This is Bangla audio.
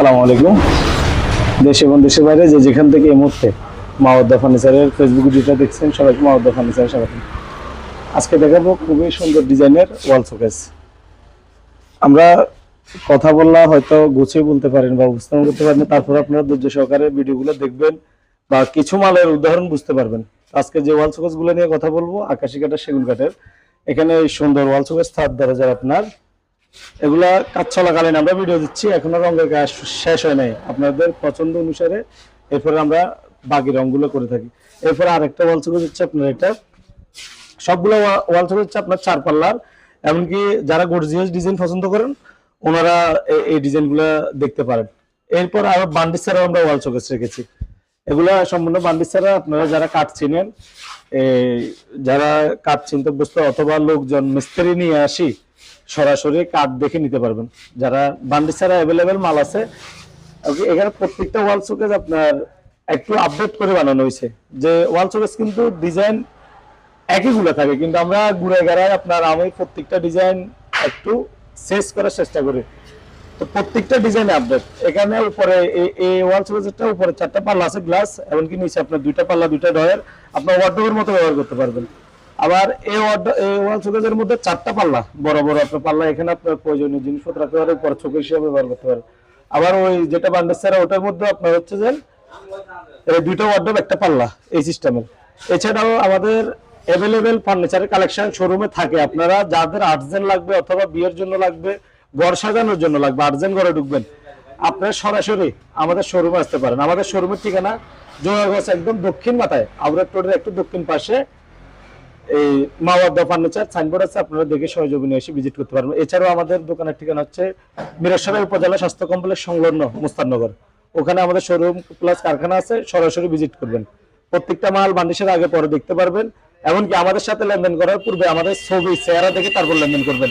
আসসালামু আলাইকুম। দেশ এবং দেশের বাইরে যে যেখান থেকে এই মুহূর্তে মাওয়াদ্দা ফার্নিচারের ফেসবুক ভিডিওটা দেখছেন, সবাইকে মাওয়াদ্দা ফার্নিচারের স্বাগত। আজকে দেখাবো খুবই সুন্দর ডিজাইনের ওয়াল শোকেস আমরা কথা বললা হয়তো গুছিয়ে বলতে পারেন বা উপস্থাপন করতে পারেন, তারপর আপনারা ধৈর্য সহকারে ভিডিওগুলো দেখবেন বা কিছু মালের উদাহরণ বুঝতে পারবেন। আজকে যে ওয়াল শোকেসগুলো নিয়ে কথা বলব আকাশি কাঠের সেগুন কাঠের এখানে সুন্দর ওয়াল শোকেস থার্ড দরজার আপনার এগুলা কাজ চলাকালীন আমরা ভিডিও দিচ্ছি, এখনও রঙের কাজ শেষ হয় নাই। আপনাদের পছন্দ অনুসারে এরপরে আমরা বাকি রংগুলো করে থাকি। এরপরে আরেকটা ওয়াল সুকেজ হচ্ছে আপনার এটা। সবগুলো ওয়াল সুকেজ হচ্ছে আপনার চার পাল্লার। এমনকি যারা গর্জিয়াস ডিজাইন পছন্দ করেন, ওনারা এই ডিজাইনগুলো দেখতে পারেন। এরপর আরও বান্ডিস ছাড়াও আমরা ওয়াল শোকেস রেখেছি। এগুলা সম্পূর্ণ বান্ডিস ছাড়া আপনারা যারা কাঠ চিনেন যারা কাঠ চিনতে অথবা লোকজন মিস্ত্রি নিয়ে আসি, সরাসরি কাঠ দেখে নিতে পারবেন। যারা বান্ডিস ছাড়া অ্যাভেলেবেল মাল আছে এখানে প্রত্যেকটা ওয়াল শোকেস আপনার একটু আপডেট করে বানানো হয়েছে। যে ওয়াল শোকেস কিন্তু ডিজাইন একই গুলো থাকে, কিন্তু আমরা ঘুরে গেড়ায় আপনার আমি প্রত্যেকটা ডিজাইন একটু শেষ করার চেষ্টা করি। তো প্রত্যেকটা ডিজাইন আপডেট এখানে উপরে এই- ওয়াল সুকেসটা উপরে চারটা পাল্লা আছে গ্লাস এমনকি নিচে আপনার দুইটা পাল্লা, দুইটা ডয়ের আপনার ওয়ার্ডরোবের মতো ব্যবহার করতে পারবেন। আবার এই এই ওয়াল সুকেসের মধ্যে চারটা পাল্লা, বড় বড় আপনার পাল্লা, এখানে আপনার প্রয়োজনীয় জিনিসপত্র রাখতে পরে চোখ হিসেবে ব্যবহার করতে পারেন। আবার ওই যেটা বান্ডেসারা ওটার মধ্যে আপনার হচ্ছে যে দুইটা ওয়ার্ডরোব একটা পাল্লা, এই সিস্টেমের এছাড়াও আমাদের অ্যাভেলেবেল ফার্নিচারের কালেকশন শোরুমে থাকে। আপনারা যাদের আর্জেন্ট লাগবে অথবা বিয়ের জন্য লাগবে ঘর সাজানোর জন্য লাগবে আর্জেন্ট ঘরে ঢুকবেন। আপনারা সরাসরি আমাদের শোরুমে আসতে পারেন। আমাদের শোরুমের ঠিকানা জোয়াগঞ্জ একদম দক্ষিণ মাথায় আউরাট রোডের একটু দক্ষিণ পাশে। এই মাওয়াদ্দা ফার্নিচার সাইনবোর্ড আছে, আপনারা দেখে সহযোগিনী এসে ভিজিট করতে পারবেন। এছাড়াও আমাদের দোকানের ঠিকানা হচ্ছে মিরসরাই উপজেলা স্বাস্থ্য কমপ্লেক্স সংলগ্ন মুস্তাননগর। ওখানে আমাদের শোরুম প্লাস কারখানা আছে, সরাসরি ভিজিট করবেন। প্রত্যেকটা মাল বান্ডিশের আগে পরে দেখতে পারবেন। এমনকি আমাদের সাথে লেনদেন করার পূর্বে আমাদের ছবি, চেহারা দেখে তারপর লেনদেন করবেন।